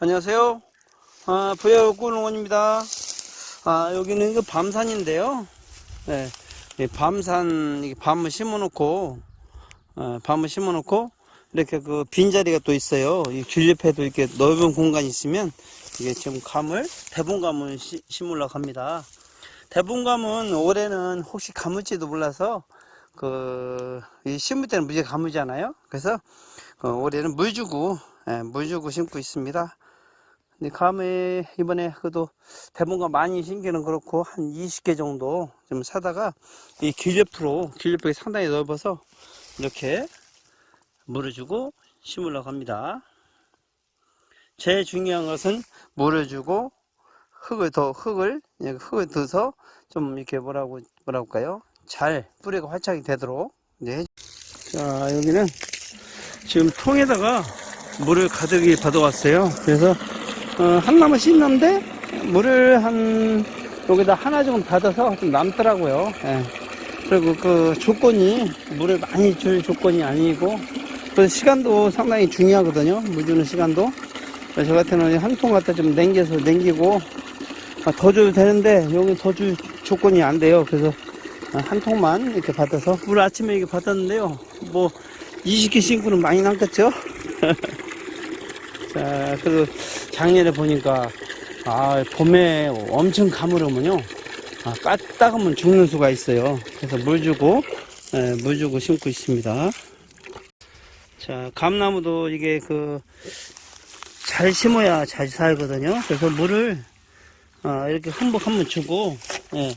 안녕하세요. 아, 부여꿀농원입니다. 아, 여기는 그 밤산인데요. 네, 이 밤산, 밤을 심어놓고, 어, 밤을 심어놓고, 이렇게 그 빈자리가 또 있어요. 이 길 옆에도 이렇게 넓은 공간이 있으면, 이게 지금 감을, 대봉감을 시- 심으려고 합니다. 대봉감은 올해는 혹시 감을지도 몰라서, 그, 이 심을 때는 무지개 감으잖아요. 그래서, 어, 올해는 물 주고, 예, 물 주고 심고 있습니다. 근데 감에 이번에 그래도 대본가 많이 신기는 그렇고 한 20개 정도 좀 사다가 이길 옆으로 길 옆이 상당히 넓어서 이렇게 물을 주고 심으려고 합니다. 제일 중요한 것은 물을 주고 흙을 더 흙을 예, 흙을 넣어서 좀 이렇게 뭐라고 뭐라고 할까요? 잘 뿌리가 활착이 되도록 해- 자 여기는 지금 통에다가 물을 가득히 받아왔어요. 그래서 어, 한 나무 심는데 물을 한 여기다 하나 정도 받아서 좀 남더라고요. 예. 그리고 그 조건이 물을 많이 줄 조건이 아니고 그 시간도 상당히 중요하거든요. 물 주는 시간도. 저 같은 경우는 한 통 갖다 좀 냉겨서 냉기고 아, 더 줘도 되는데 여기 더 줄 조건이 안 돼요. 그래서 아, 한 통만 이렇게 받아서 물 아침에 이렇게 받았는데요. 뭐 20개 신고는 많이 남겠죠? 자, 그리고 작년에 보니까, 아, 봄에 엄청 가물으면요. 아, 까딱하면 죽는 수가 있어요. 그래서 물 주고, 예, 물 주고 심고 있습니다. 자, 감나무도 이게 그, 잘 심어야 잘 살거든요. 그래서 물을, 아, 이렇게 흠뻑 한번 주고, 예.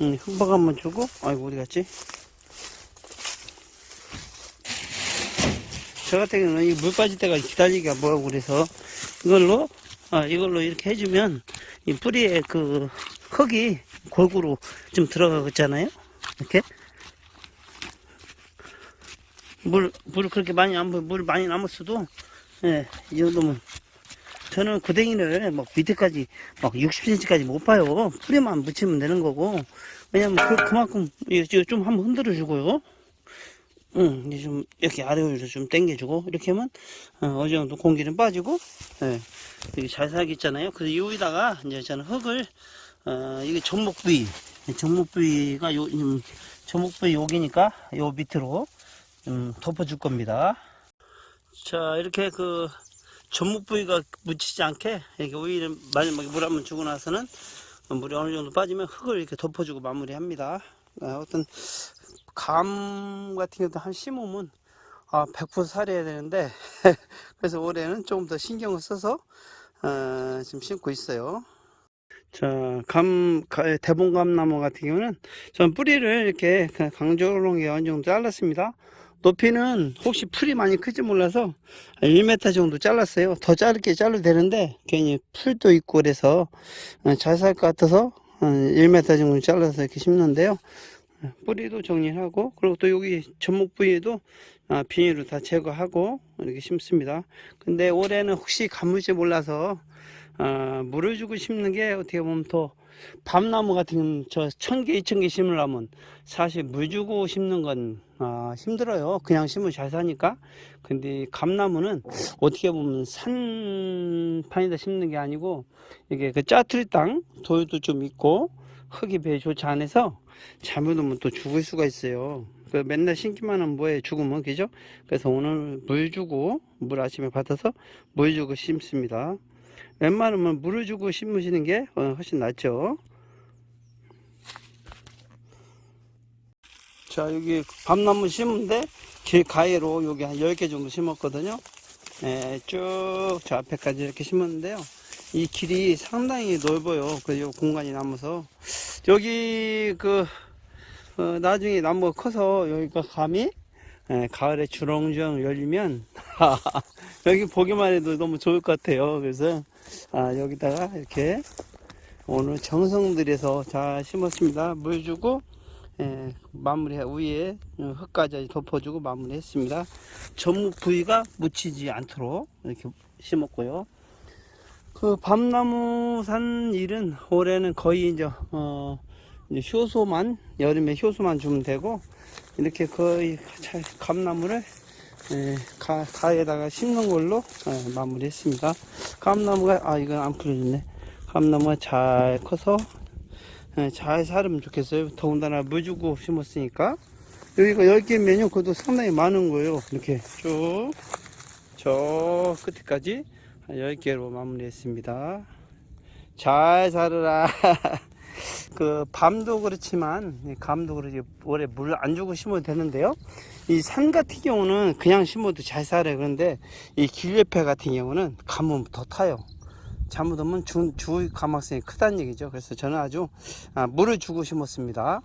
음, 흠뻑 한번 주고, 아이고, 어디 갔지? 저 같은 경우는 이 물 빠질 때가 기다리기가 뭐하고 그래서 이걸로 아, 이걸로 이렇게 해주면 이 뿌리에 그 흙이 골고루 좀 들어가겠잖아요. 이렇게 물, 물 그렇게 많이 안, 물 많이 남았어도 예, 이 정도면 저는 고댕이를 막 밑에까지 막 60cm까지 못 봐요. 뿌리만 묻히면 되는 거고 왜냐면 그, 그만큼 좀 한번 흔들어 주고요. 응, 이제 좀 이렇게 아래로 좀 당겨주고 이렇게 하면 어, 어느 정도 공기는 빠지고 예, 이게 잘 살겠잖아요. 그래서 여기다가 이제 저는 흙을 어, 이게 전목 부위, 전목 부위가 요 음, 전목 부위 여기니까 요 밑으로 좀 덮어줄 겁니다. 자 이렇게 그 전목 부위가 묻히지 않게 이렇게 오일을 마지막에 물 한 번 주고 나서는 물이 어느 정도 빠지면 흙을 이렇게 덮어주고 마무리합니다. 어, 어떤 감 같은 경우도 한 심으면 아, 100% 살해야 되는데 그래서 올해는 조금 더 신경을 써서 어, 지금 심고 있어요. 자, 감, 가- 대봉감 나무 같은 경우는 전 뿌리를 이렇게 강조롱에 어느 정도 잘랐습니다. 높이는 혹시 풀이 많이 클지 몰라서 1m 정도 잘랐어요. 더 짧게 잘라도 되는데 괜히 풀도 있고 그래서 어, 잘살 것 같아서 1m 정도 잘라서 이렇게 심는데요. 뿌리도 정리하고 그리고 또 여기 전목 부위에도 아, 비닐로 다 제거하고 이렇게 심습니다. 근데 올해는 혹시 가물지 몰라서 아, 물을 주고 심는 게 어떻게 보면 더 밤나무 같은 저 천 개, 이천 개 심으려면 사실 물 주고 심는 건 아, 힘들어요. 그냥 심으면 잘 사니까. 근데 이 감나무는 어떻게 보면 산판에다 심는 게 아니고 이게 그 짜투리 땅 돌도 좀 있고 흙이 배에 좋지 않아서 잘못하면 또 죽을 수가 있어요. 그 맨날 심기만 하면 뭐해 죽으면 그죠? 그래서 오늘 물 주고 물 아침에 받아서 물 주고 심습니다. 웬만하면 물을 주고 심으시는 게 어, 훨씬 낫죠. 자 여기 밤나무 심은데 길 가해로 여기 한 10개 정도 심었거든요. 예, 쭉저 앞에까지 이렇게 심었는데요. 이 길이 상당히 넓어요. 그 공간이 남아서 여기 그 어, 나중에 나무가 커서 여기가 감이 예, 가을에 주렁주렁 열리면 여기 보기만 해도 너무 좋을 것 같아요. 그래서 아, 여기다가 이렇게 오늘 정성 들여서 잘 심었습니다. 물 주고 예, 마무리 위에 어, 흙까지 덮어주고 마무리했습니다. 전목 부위가 묻히지 않도록 이렇게 심었고요. 그 밤나무 산 일은 올해는 거의 이제 어 이제 효소만 여름에 효소만 주면 되고 이렇게 거의 잘 감나무를 예, 가, 가에다가 심는 걸로 예, 마무리했습니다. 감나무가 아 이건 안 풀어졌네. 감나무가 잘 커서 예, 잘 자르면 좋겠어요. 더군다나 물 주고 심었으니까 여기가 10개면요 그것도 상당히 많은 거예요. 이렇게 쭉 저 끝에까지 한 10개로 마무리했습니다. 잘 자르라. 그 밤도 그렇지만 이 감도 그렇지 올해 물 안 주고 심어도 되는데요. 이 산 같은 경우는 그냥 심어도 잘 살아요. 그런데 이 길옆에 같은 경우는 감은 더 타요. 잘못하면 주, 주 가망성이 크다는 얘기죠. 그래서 저는 아주 아, 물을 주고 심었습니다.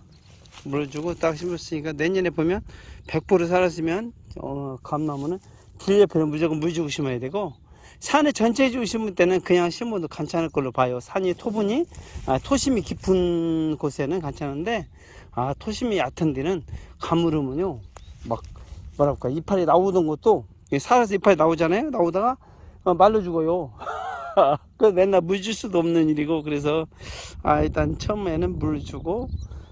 물을 주고 딱 심었으니까 내년에 보면 100% 살았으면 어, 감나무는 길옆에는 무조건 물 주고 심어야 되고 산에 전체 주고 심을 때는 그냥 심어도 괜찮을 걸로 봐요. 산이 토분이 아, 토심이 깊은 곳에는 괜찮은데 아 토심이 얕은 데는 가물으면요 막 뭐랄까 이파리 나오던 것도 이게 살아서 이파리 나오잖아요. 나오다가 어, 말로 죽어요. 그 맨날 물 줄 수도 없는 일이고 그래서 아 일단 처음에는 물을 주고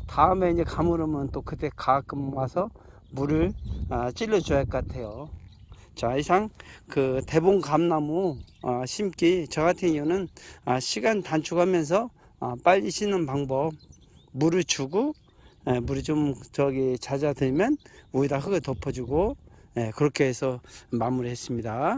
다음에 이제 가물으면 또 그때 가끔 와서 물을 아, 찔러줘야 할 것 같아요. 자 이상 그 대봉 감나무 아, 심기 저 같은 경우는 아, 시간 단축하면서 아, 빨리 심는 방법 물을 주고 예, 물이 좀 저기 잦아들면 위에다 흙을 덮어주고 예, 그렇게 해서 마무리했습니다.